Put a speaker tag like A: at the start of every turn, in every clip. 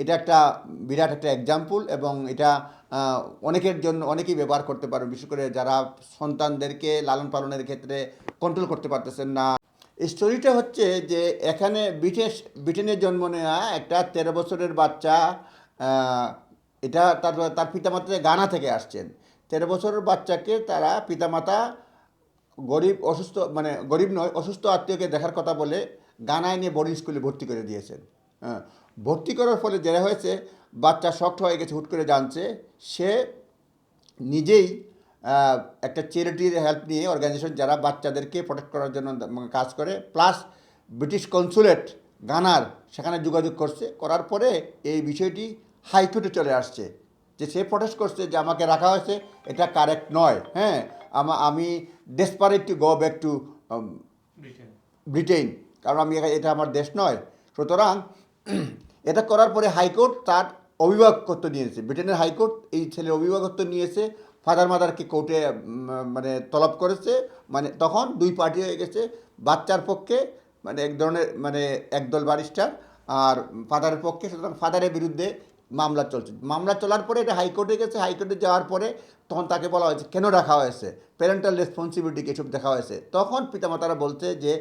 A: এটা একটা বিরাট একটা এক্সাম্পল এবং এটা অনেকের জন্য, অনেকেই ব্যবহার করতে পারে। বিশেষ করে যারা সন্তানদেরকে লালন পালনের ক্ষেত্রে কন্ট্রোল করতে পারতেছেন না। স্টোরিটা হচ্ছে যে, এখানে ব্রিটিশ ব্রিটেনে জন্ম নেওয়া একটা তেরো বছরের বাচ্চা এটা তার তার পিতামাতা গানা থেকে আসছেন। তেরো বছরের বাচ্চাকে তারা পিতামাতা গরিব, অসুস্থ মানে গরিব নয়, অসুস্থ আত্মীয়কে দেখার কথা বলে গানায় নিয়ে বোর্ডিং স্কুলে ভর্তি করে দিয়েছেন। হ্যাঁ ভর্তি করার ফলে যেটা হয়েছে বাচ্চা শক্ত হয়ে গেছে হুট করে জানছে সে নিজেই একটা চ্যারিটির হেল্প নিয়ে অর্গানাইজেশন যারা বাচ্চাদেরকে প্রোটেক্ট করার জন্য কাজ করে প্লাস ব্রিটিশ কনসুলেট গানার সেখানে যোগাযোগ করছে করার পরে এই বিষয়টি হাইকোর্টে চলে আসছে যে সে প্রটেস্ট করছে যে আমাকে রাখা হয়েছে এটা কারেক্ট নয় হ্যাঁ আমা আমি desperate to go back to
B: Britain
A: Britain কারণ আমি এটা আমার দেশ নয়। সুতরাং এটা করার পরে হাইকোর্ট তার অভিভাবকত্ব নিয়েছে। ব্রিটেনের হাইকোর্ট এই ছেলের অভিভাবকত্ব নিয়েছে। ফাদার মাদারকে কোর্টে মানে তলব করেছে। মানে তখন দুই পার্টি হয়ে গেছে। বাচ্চার পক্ষে মানে এক ধরনের মানে একদল ব্যারিস্টার আর ফাদারের পক্ষে। সুতরাং ফাদারের বিরুদ্ধে মামলা চলছে। মামলা চলার পরে এটা হাইকোর্টে গেছে। হাইকোর্টে যাওয়ার পরে তখন তাকে বলা হয়েছে, কেন রাখা হয়েছে? প্যারেন্টাল রেসপন্সিবিলিটি এসব দেখা হয়েছে? তখন পিতামাতারা বলছে যে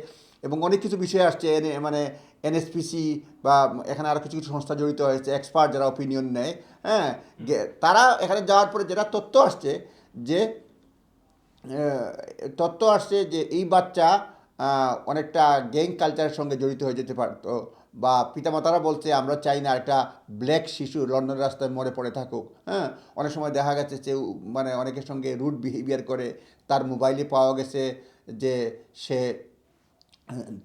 A: এবং অনেক কিছু বিষয় আসছে, এনে মানে এনএসপিসি বা এখানে আরও কিছু কিছু সংস্থা জড়িত হয়েছে, এক্সপার্ট যারা ওপিনিয়ন নেয় হ্যাঁ তারা এখানে যাওয়ার পরে যেটা তথ্য আসছে যে তথ্য আসছে যে এই বাচ্চা অনেকটা গ্যাং কালচারের সঙ্গে জড়িত হয়ে যেতে পারতো বা পিতামাতারা বলছে, আমরা চাই না একটা ব্ল্যাক শিশু লন্ডন রাস্তায় মরে পড়ে থাকুক। হ্যাঁ অনেক সময় দেখা গেছে যে মানে অনেকের সঙ্গে রুট বিহেভিয়ার করে, তার মোবাইলে পাওয়া গেছে যে সে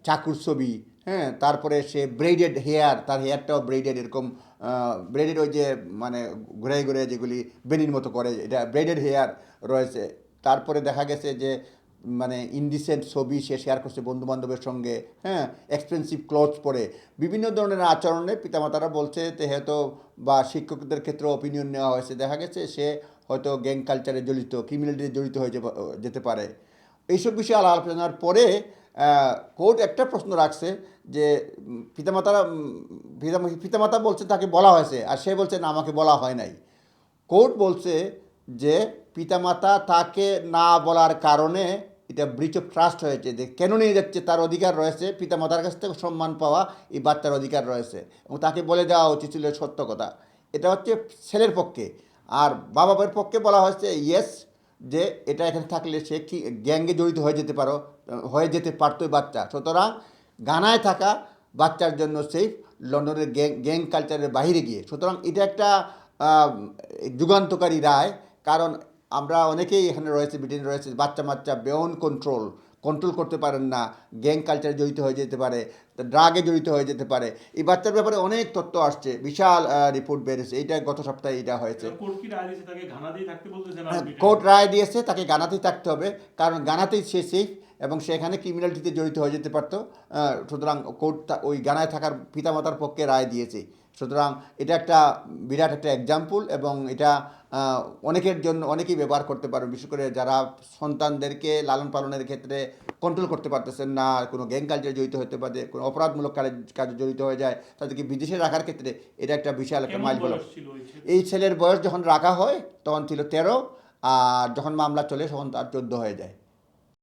A: চাকুর ছবি হ্যাঁ তারপরে সে ব্রেডেড হেয়ার তার হেয়ারটাও ব্রেডেড এরকম ব্রেডেড ওই যে মানে ঘুরে ঘুরে যেগুলি বেনির মতো করে, এটা ব্রেডেড হেয়ার রয়েছে। তারপরে দেখা গেছে যে মানে ইনডিসেন্ট ছবি সে শেয়ার করছে বন্ধু বান্ধবের সঙ্গে হ্যাঁ এক্সপেন্সিভ ক্লথস পরে। বিভিন্ন ধরনের আচরণে পিতামাতারা বলছে যে, হয়তো বা শিক্ষকদের ক্ষেত্রে অপিনিয়ন নেওয়া হয়েছে। দেখা গেছে সে হয়তো গ্যাং কালচারে জড়িত ক্রিমিনালিটি জড়িত হয়ে যেতে পারে। এইসব বিষয়ে আলোচনার পরে কোর্ট একটা প্রশ্ন রাখছে যে পিতামাতারা পিতামাতা বলছে তাকে বলা হয়েছে, আর সে বলছে, না, আমাকে বলা হয় নাই। কোর্ট বলছে যে, পিতামাতা তাকে না বলার কারণে এটা ব্রিচ অফ ট্রাস্ট হয়েছে, যে কেন নিয়ে যাচ্ছে, তার অধিকার রয়েছে, পিতামাতার কাছ থেকে সম্মান পাওয়া এই বাচ্চার অধিকার রয়েছে, এবং তাকে বলে দেওয়া উচিত ছিল সত্য কথা। এটা হচ্ছে ছেলের পক্ষে, আর বাবা মায়ের পক্ষে বলা হয়েছে ইয়েস যে এটা এখানে থাকলে সে কি গ্যাঙ্গে জড়িত হয়ে যেতে পারো, হয়ে যেতে পারতো বাচ্চা। সুতরাং গানায় থাকা বাচ্চার জন্য সেফ লন্ডনের গ্যাং গ্যাং কালচারের বাইরে গিয়ে। সুতরাং এটা একটা যুগান্তকারী রায়, কারণ আমরা অনেকেই এখানে রয়েছে, ব্রিটেনে রয়েছে বাচ্চা বাচ্চা বেয়ন কন্ট্রোল কন্ট্রোল করতে পারেন না গ্যাং কালচারে জড়িত হয়ে যেতে পারে ড্রাগে জড়িত হয়ে যেতে পারে এই বাচ্চার ব্যাপারে অনেক তথ্য আসছে বিশাল রিপোর্ট বেরিয়েছে এইটা গত সপ্তাহে এটা হয়েছে হ্যাঁ? কোর্ট রায় দিয়েছে তাকে গানাতেই থাকতে হবে কারণ গানাতেই সে সেফ এবং সেখানে ক্রিমিনালিটিতে জড়িত হয়ে যেতে পারতো সুতরাং কোর্ট ওই গানায় থাকার পিতামাতার পক্ষে রায় দিয়েছে সুতরাং এটা একটা বিরাট একটা এক্সাম্পল এবং এটা অনেকের জন্য অনেকেই ব্যবহার করতে পারে বিশেষ করে যারা সন্তানদেরকে লালন পালনের ক্ষেত্রে কন্ট্রোল করতে পারতেছেন না কোনো গ্যাং কালচারে জড়িত হতে পারে কোনো অপরাধমূলক কাজে কাজে জড়িত হয়ে যায় তাদেরকে বিদেশে রাখার ক্ষেত্রে এটা একটা বিশাল একটা মাইল
B: ছেলে?
A: এই ছেলের বয়স যখন রাখা হয় তখন ছিল তেরো আর যখন মামলা চলে তখন তার চোদ্দ হয়ে যায়